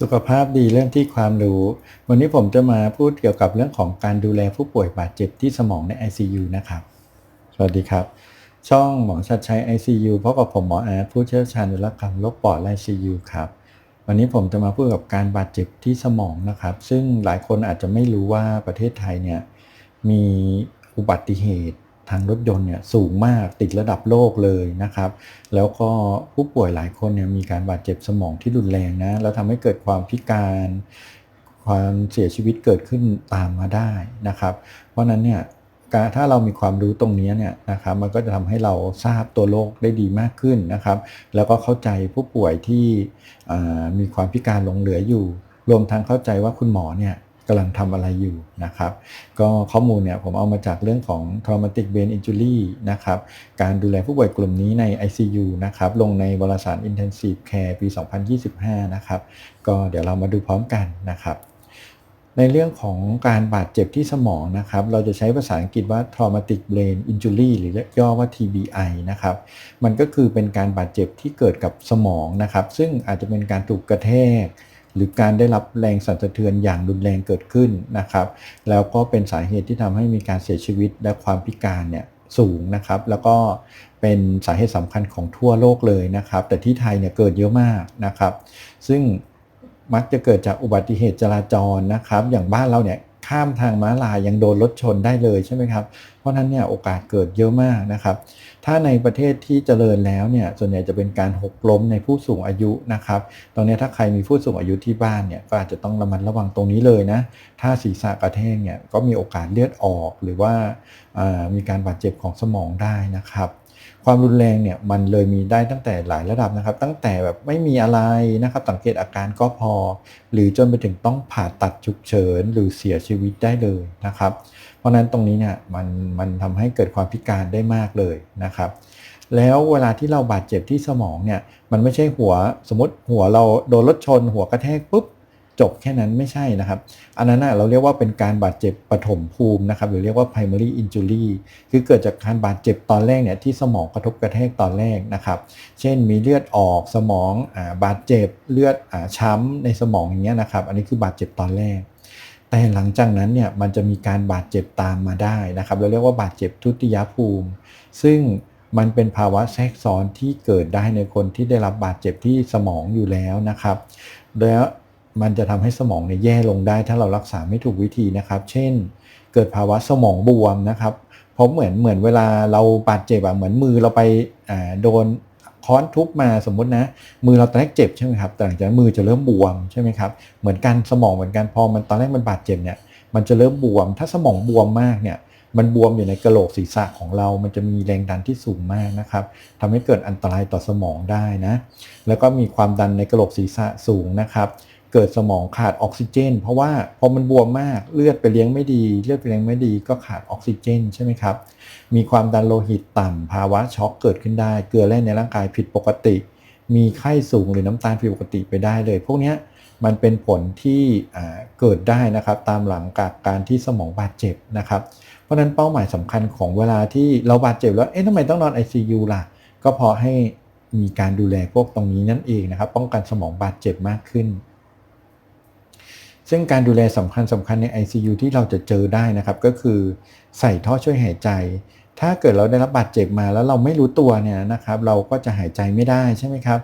สุขภาพดีเริ่มที่ความรู้ วันนี้ผมจะมาพูดเกี่ยวกับเรื่องของการดูแลผู้ป่วยบาดเจ็บที่สมองใน ICU นะครับ สวัสดีครับ ช่องหมอชัดชัย ICU พบกับผมหมออาร์ตผู้เชี่ยวชาญอุลกรรมโรคปอดและ ICU ครับ วันนี้ผมจะมาพูดกับการบาดเจ็บที่สมองนะครับ ซึ่งหลายคนอาจจะไม่รู้ว่าประเทศไทยเนี่ยมีอุบัติเหตุ ทางรถยนต์เนี่ยสูงมากติดระดับโลกเลยนะครับ แล้วก็ผู้ป่วยหลายคนเนี่ยมีการบาดเจ็บสมองที่รุนแรงนะแล้วทำให้เกิดความพิการ ความเสียชีวิตเกิดขึ้นตามมาได้นะครับ เพราะนั้นเนี่ยการถ้าเรามีความรู้ตรงนี้เนี่ยนะครับมันก็จะทำให้เราทราบตัวโรคได้ดีมากขึ้นนะครับ แล้วก็เข้าใจผู้ป่วยที่มีความพิการหลงเหลืออยู่ รวมทั้งเข้าใจว่าคุณหมอเนี่ย กำลังทำอะไรอยู่นะครับ ก็ข้อมูลเนี่ยผมเอามาจากเรื่องของ traumatic brain injury นะครับ การดูแลผู้ป่วยกลุ่มนี้ใน ICU นะครับ ลงในวารสาร Intensive Care ปี 2025 นะครับ ก็เดี๋ยวเรามาดูพร้อมกันนะครับในเรื่องของการบาดเจ็บที่สมองนะครับ เราจะใช้ภาษาอังกฤษว่า traumatic brain injury หรือย่อว่า TBI นะครับ มันก็คือเป็นการบาดเจ็บที่เกิดกับสมองนะครับ ซึ่งอาจจะเป็นการถูกกระแทก หรือการได้รับแรงสั่นสะเทือนอย่างรุนแรงเกิดขึ้นนะครับ แล้วก็เป็นสาเหตุที่ทำให้มีการเสียชีวิตและความพิการเนี่ยสูงนะครับ แล้วก็เป็นสาเหตุสำคัญของทั่วโลกเลยนะครับ แต่ที่ไทยเนี่ยเกิดเยอะมากนะครับ ซึ่งมักจะเกิดจากอุบัติเหตุจราจรนะครับ อย่างบ้านเราเนี่ย ข้ามทางม้าลายยังโดนรถชนได้เลยใช่ไหมครับ เพราะฉะนั้นเนี่ยโอกาสเกิดเยอะมากนะครับ ถ้าในประเทศที่เจริญแล้วเนี่ยส่วนใหญ่จะเป็นการหกล้มในผู้สูงอายุนะครับ ตรงนี้ถ้าใครมีผู้สูงอายุที่บ้านเนี่ยก็อาจจะต้องระมัดระวังตรงนี้เลยนะ ถ้าศีรษะกระแทกเนี่ยก็มีโอกาสเลือดออกหรือว่ามีการบาดเจ็บของสมองได้นะครับ ความรุนแรงเนี่ยมันเลยมีได้ตั้งแต่หลายระดับนะครับ ตั้งแต่แบบไม่มีอะไรนะครับ สังเกตอาการก็พอ หรือจนไปถึงต้องผ่าตัดฉุกเฉิน หรือเสียชีวิตได้เลยนะครับ เพราะฉะนั้นตรงนี้เนี่ยมันมันทำให้เกิดความพิการได้มากเลยนะครับ แล้วเวลาที่เราบาดเจ็บที่สมองเนี่ยมันไม่ใช่หัวสมมติหัวเราโดนรถชน หัวกระแทกปุ๊บ จบแค่นั้นไม่ใช่นะครับ อันนั้นเราเรียกว่าเป็นการบาดเจ็บปฐมภูมินะครับหรือเรียกว่า primary injury คือเกิดจากการบาดเจ็บตอนแรกเนี่ยที่สมองกระทบกระแทกตอนแรกนะครับ เช่นมีเลือดออกสมองอบาดเจ็บเลือดอช้ำในสมองอย่างเงี้ยนะครับ อันนี้คือบาดเจ็บตอนแรก แต่หลังจากนั้นเนี่ยมันจะมีการบาดเจ็บตามมาได้นะครับเราเรียกว่าบาดเจ็บทุติยภูมิ ซึ่งมันเป็นภาวะแทรกซ้อนที่เกิดได้ในคนที่ได้รับบาดเจ็บที่สมองอยู่แล้วนะครับ แล้ว มันจะทำให้สมองเนี่ยแย่ลงได้ ถ้าเรารักษาไม่ถูกวิธีนะครับ เช่น เกิดภาวะสมองบวมนะครับเพราะเหมือนเหมือนเวลาเราบาดเจ็บอะเหมือนมือเราไปโดนค้อนทุบมาสมมตินะ มือเราตอนแรกเจ็บใช่ไหมครับแต่หลังจากนั้นมือจะเริ่มบวมใช่ไหมครับเหมือนกันสมองเหมือนกันพอมันตอนแรกมันบาดเจ็บเนี่ยมันจะเริ่มบวม ถ้าสมองบวมมากเนี่ยมันบวมอยู่ในกระโหลกศีรษะของเรา มันจะมีแรงดันที่สูงมากนะครับทำให้เกิดอันตรายต่อสมองได้นะ แล้วก็มีความดันในกระโหลกศีรษะสูงนะครับ เกิดสมองขาดออกซิเจน เพราะว่าพอมันบวมมากเลือดไปเลี้ยงไม่ดี เลือดไปเลี้ยงไม่ดีก็ขาดออกซิเจนใช่ไหมครับ มีความดันโลหิตต่ำภาวะช็อกเกิดขึ้นได้ เกลือแร่ในร่างกายผิดปกติ มีไข้สูงหรือน้ำตาลผิดปกติไปได้เลย พวกนี้มันเป็นผลที่เกิดได้นะครับตามหลังจากการที่สมองบาดเจ็บนะครับ เพราะฉะนั้นเป้าหมายสำคัญของเวลาที่เราบาดเจ็บแล้วเอ๊ะทำไมต้องนอน ICU ล่ะ ก็เพราะให้มีการดูแลพวกตรงนี้นั่นเองนะครับ ป้องกันสมองบาดเจ็บมากขึ้น ซึ่งการดูแลสำคัญสำคัญใน ICU ที่เราจะเจอได้นะครับก็คือใส่ท่อช่วยหายใจ ถ้าเกิดเราได้รับบาดเจ็บมาแล้วเราไม่รู้ตัวเนี่ยนะครับเราก็จะหายใจไม่ได้ใช่ไหมครับ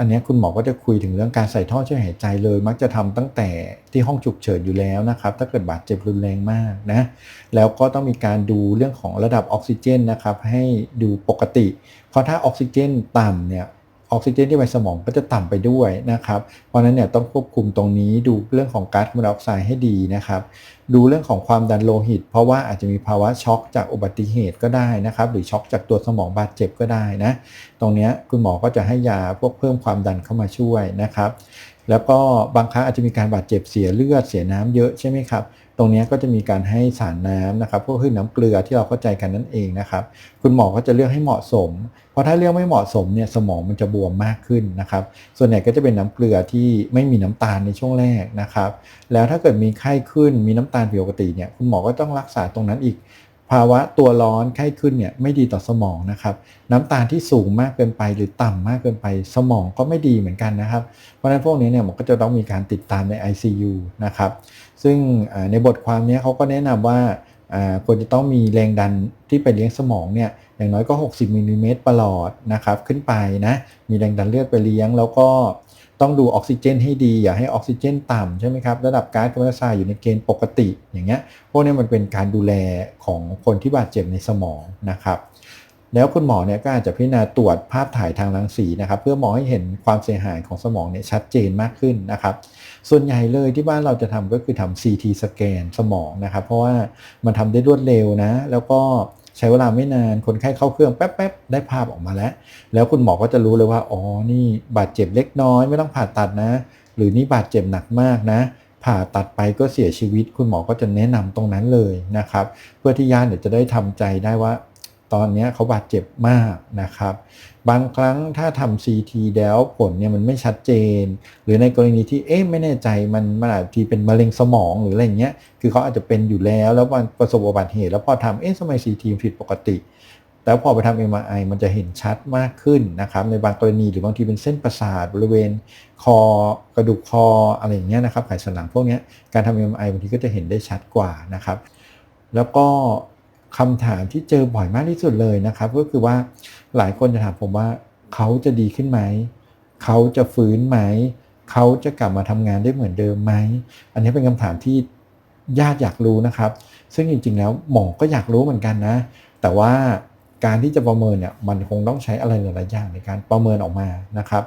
อันนี้คุณหมอก็จะคุยถึงเรื่องการใส่ท่อช่วยหายใจเลย มักจะทำตั้งแต่ที่ห้องฉุกเฉินอยู่แล้วนะครับถ้าเกิดบาดเจ็บรุนแรงมากนะแล้วก็ต้องมีการดูเรื่องของระดับออกซิเจนนะครับให้ดูปกติ เพราะถ้าออกซิเจนต่ำเนี่ย ออกซิเจนที่ไปสมองก็จะต่ำไปด้วยนะครับ เพราะฉะนั้นเนี่ยต้องควบคุมตรงนี้ดูเรื่องของก๊าซคาร์บอนไดออกไซด์ให้ดีนะครับ ดูเรื่องของความดันโลหิต เพราะว่าอาจจะมีภาวะช็อกจากอุบัติเหตุก็ได้นะครับ หรือช็อกจากตัวสมองบาดเจ็บก็ได้นะ ตรงนี้คุณหมอก็จะให้ยาพวกเพิ่มความดันเข้ามาช่วยนะครับ แล้วก็บางครั้งอาจจะมีการบาดเจ็บเสียเลือดเสียน้ำเยอะใช่ไหมครับ ตรงนี้ก็จะมีการให้สารน้ำนะครับพวกคือน้ำเกลือที่เราเข้าใจกันนั่นเองนะครับ คุณหมอก็จะเลือกให้เหมาะสม เพราะถ้าเลือกไม่เหมาะสมเนี่ยสมองมันจะบวมมากขึ้นนะครับ ส่วนใหญ่ก็จะเป็นน้ำเกลือที่ไม่มีน้ำตาลในช่วงแรกนะครับ แล้วถ้าเกิดมีไข้ขึ้นมีน้ำตาลผิดปกติเนี่ยคุณหมอก็ต้องรักษาตรงนั้นอีก ภาวะตัวร้อนไข้ขึ้นเนี่ยไม่ดีต่อสมองนะครับ น้ำตาลที่สูงมากเกินไปหรือต่ำมากเกินไปสมองก็ไม่ดีเหมือนกันนะครับ เพราะฉะนั้นพวกนี้เนี่ยมันก็จะต้องมีการติดตามใน ICU นะครับ ซึ่งในบทความนี้เขาก็แนะนำว่าควรจะต้องมีแรงดันที่ไปเลี้ยงสมองเนี่ยอย่างน้อยก็ 60มิลลิเมตรประหลอดนะครับขึ้นไปนะมีแรงดันเลือดไปเลี้ยงแล้วก็ ต้องดูออกซิเจนให้ดี อย่าให้ออกซิเจนต่ำใช่ไหมครับระดับก๊าซคาร์บอนไดออกไซด์อยู่ในเกณฑ์ปกติอย่างเงี้ยพวกนี้มันเป็นการดูแลของคนที่บาดเจ็บในสมองนะครับ แล้วคุณหมอเนี่ยก็อาจจะพิจารณาตรวจภาพถ่ายทางรังสีนะครับ เพื่อมองให้เห็นความเสียหายของสมองเนี่ยชัดเจนมากขึ้นนะครับ ส่วนใหญ่เลยที่บ้านเราจะทำก็คือทำ CT สแกนสมองนะครับ เพราะว่ามันทำได้รวดเร็วนะ แล้วก็ ใช้เวลาไม่นานคนไข้เข้าเครื่องแป๊บๆได้ภาพออกมาแล้ว แล้วคุณหมอก็จะรู้เลยว่าอ๋อนี่บาดเจ็บเล็กน้อย ไม่ต้องผ่าตัดนะ หรือนี่บาดเจ็บหนักมากนะ ผ่าตัดไปก็เสียชีวิต คุณหมอก็จะแนะนำตรงนั้นเลยนะครับ เพื่อที่ญาติจะได้ทำใจได้ว่า ตอนนี้เขาบาดเจ็บมากนะครับ บางครั้งถ้าทำ CT แล้วผลเนี่ยมันไม่ชัดเจน หรือในกรณีที่เอ๊ะไม่แน่ใจมันมันอาจจะเป็นมะเร็งสมองหรืออะไรเงี้ยคือเขาอาจจะเป็นอยู่แล้วแล้วมันประสบอุบัติเหตุ แล้วพอทำเอ๊ะทำไม CT ผิดปกติแล้วพอไปทำ MRI มันจะเห็นชัดมากขึ้นนะครับ ในบางกรณีหรือบางทีเป็นเส้นประสาทบริเวณ คอกระดูกคออะไรอย่างเงี้ยนะครับไขสันหลังพวกนี้การทำ MRI บางทีก็จะเห็นได้ชัดกว่านะครับ แล้วก็ คำถามที่เจอบ่อยมากที่สุดเลยนะครับ ก็คือว่าหลายคนจะถามผมว่าเขาจะดีขึ้นไหม เขาจะฟื้นไหม เขาจะกลับมาทำงานได้เหมือนเดิมไหม อันนี้เป็นคำถามที่ญาติอยากรู้นะครับ ซึ่งจริงๆ แล้วหมอก็อยากรู้เหมือนกันนะ แต่ว่าการที่จะประเมินเนี่ยมันคงต้องใช้อะไรหลายๆอย่างในการประเมินออกมานะครับ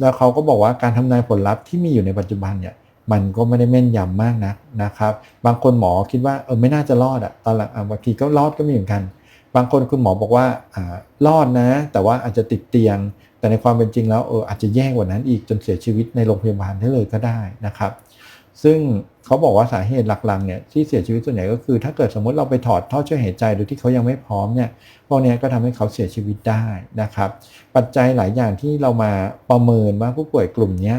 แล้วเขาก็บอกว่าการทำนายผลลัพธ์ที่มีอยู่ในปัจจุบันเนี่ย มันก็ไม่ได้แม่นยำมากนักนะครับ บางคนหมอคิดว่าเออไม่น่าจะรอดอะตอนหลังบางทีก็รอดก็มีเหมือนกัน บางคนคุณหมอบอกว่าอ่ารอดนะ แต่ว่าอาจจะติดเตียง แต่ในความเป็นจริงแล้วเอออาจจะแย่กว่านั้นอีกจนเสียชีวิตในโรงพยาบาลได้เลยก็ได้นะครับ ซึ่งเขาบอกว่าสาเหตุหลักๆเนี่ยที่เสียชีวิตส่วนใหญ่ก็คือ ถ้าเกิดสมมติเราไปถอดท่อช่วยหายใจโดยที่เขายังไม่พร้อมเนี่ยพวกนี้ก็ทำให้เขาเสียชีวิตได้นะครับ ปัจจัยหลายอย่างที่เรามาประเมินว่าผู้ป่วยกลุ่มนี้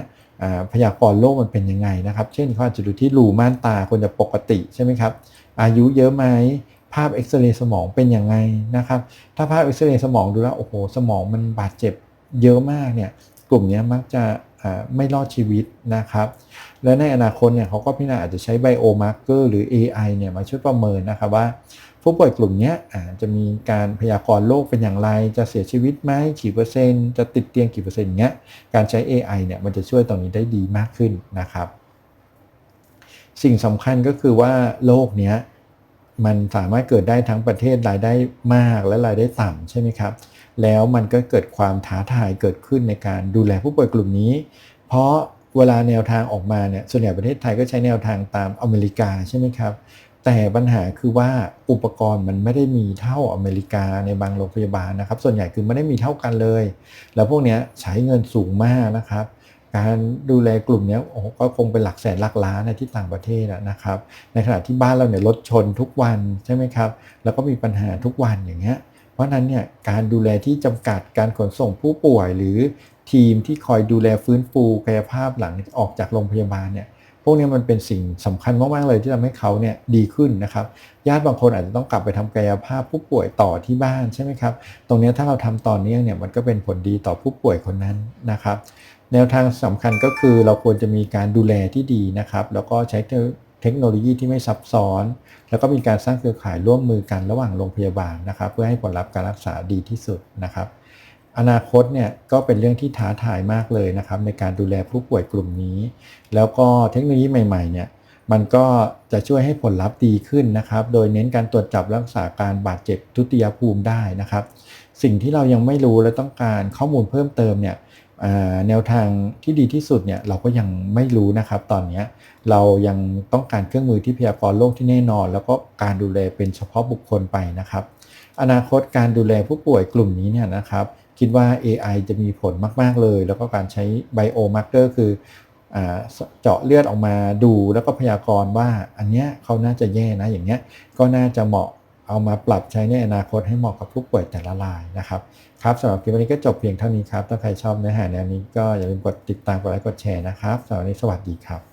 พยากรณ์โรคมันเป็นยังไงนะครับ เช่นเขาอาจจะดูที่รูม่านตาคนจะปกติใช่ไหมครับ อายุเยอะไหมภาพเอ็กซเรย์สมองเป็นยังไงนะครับ ถ้าภาพเอ็กซเรย์สมองดูแล้วโอ้โหสมองมันบาดเจ็บเยอะมากเนี่ยกลุ่มนี้มักจะไม่รอดชีวิตนะครับ และในอนาคตเนี่ยเขาก็พิจารณาอาจจะใช้ไบโอมาร์เกอร์หรือ AI เนี่ยมาช่วยประเมินนะครับว่า ผู้ป่วยกลุ่มนี้จะมีการพยากรณ์โรคเป็นอย่างไร จะเสียชีวิตไหมกี่เปอร์เซ็นต์ จะติดเตียงกี่เปอร์เซ็นต์เงี้ย การใช้ AI เนี่ยมันจะช่วยตรงนี้ได้ดีมากขึ้นนะครับ สิ่งสำคัญก็คือว่าโรคเนี้ยมันสามารถเกิดได้ทั้งประเทศรายได้มากและรายได้ต่ำใช่ไหมครับ แล้วมันก็เกิดความท้าทายเกิดขึ้นในการดูแลผู้ป่วยกลุ่มนี้ เพราะเวลาแนวทางออกมาเนี่ยส่วนใหญ่ประเทศไทยก็ใช้แนวทางตามอเมริกาใช่ไหมครับ แต่ปัญหาคือว่าอุปกรณ์มันไม่ได้มีเท่าอเมริกาในบางโรงพยาบาลนะครับ ส่วนใหญ่คือไม่ได้มีเท่ากันเลย แล้วพวกนี้ใช้เงินสูงมากนะครับ การดูแลกลุ่มนี้โอ้ก็คงเป็นหลักแสนหลักล้านในที่ต่างประเทศนะครับ ในขณะที่บ้านเราเนี่ยรถชนทุกวันใช่ไหมครับ แล้วก็มีปัญหาทุกวันอย่างเงี้ย เพราะนั้นเนี่ยการดูแลที่จำกัดการขนส่งผู้ป่วยหรือทีมที่คอยดูแลฟื้นฟูกายภาพหลังออกจากโรงพยาบาลเนี่ย วกนี้มันเป็นสิ่งสำคัญมากๆเลยที่ทำให้เขาเนี่ยดีขึ้นนะครับ ญาติบางคนอาจจะต้องกลับไปทำกายภาพผู้ป่วยต่อที่บ้านใช่ไหมครับ ตรงนี้ถ้าเราทำตอนนี้เนี่ยมันก็เป็นผลดีต่อผู้ป่วยคนนั้นนะครับ แนวทางสำคัญก็คือเราควรจะมีการดูแลที่ดีนะครับ แล้วก็ใช้เทคโนโลยีที่ไม่ซับซ้อน แล้วก็มีการสร้างเครือข่ายร่วมมือกันระหว่างโรงพยาบาลนะครับ เพื่อให้ผลลัพธ์การรักษาดีที่สุดนะครับ อนาคตเนี่ยก็เป็นเรื่องที่ท้าทายมากเลยนะครับในการดูแลผู้ป่วยกลุ่มนี้ แล้วก็เทคโนโลยีใหม่ๆเนี่ยมันก็จะช่วยให้ผลลัพธ์ดีขึ้นนะครับ โดยเน้นการตรวจจับรักษาการบาดเจ็บทุติยภูมิได้นะครับ สิ่งที่เรายังไม่รู้และต้องการข้อมูลเพิ่มเติมเนี่ยแนวทางที่ดีที่สุดเนี่ยเราก็ยังไม่รู้นะครับ ตอนนี้เรายังต้องการเครื่องมือที่พยากรณ์โรคที่แน่นอน แล้วก็การดูแลเป็นเฉพาะบุคคลไปนะครับ อนาคตการดูแลผู้ป่วยกลุ่มนี้เนี่ยนะครับ คิดว่า AI จะมีผลมาก ๆ เลย แล้วก็การใช้ไบโอมาร์เกอร์คือเจาะเลือดออกมาดูแล้วก็พยากรณ์ว่าอันเนี้ยเขาน่าจะแย่นะอย่างเงี้ยก็น่าจะเหมาะเอามาปรับใช้ในอนาคตให้เหมาะกับผู้ป่วยแต่ละรายนะครับครับสำหรับคลิปวันนี้ก็จบเพียงเท่านี้ครับ ถ้าใครชอบเนื้อหาแนวนี้ก็อย่าลืมกดติดตามกดไลค์กดแชร์นะครับสำหรับวันนี้สวัสดีครับ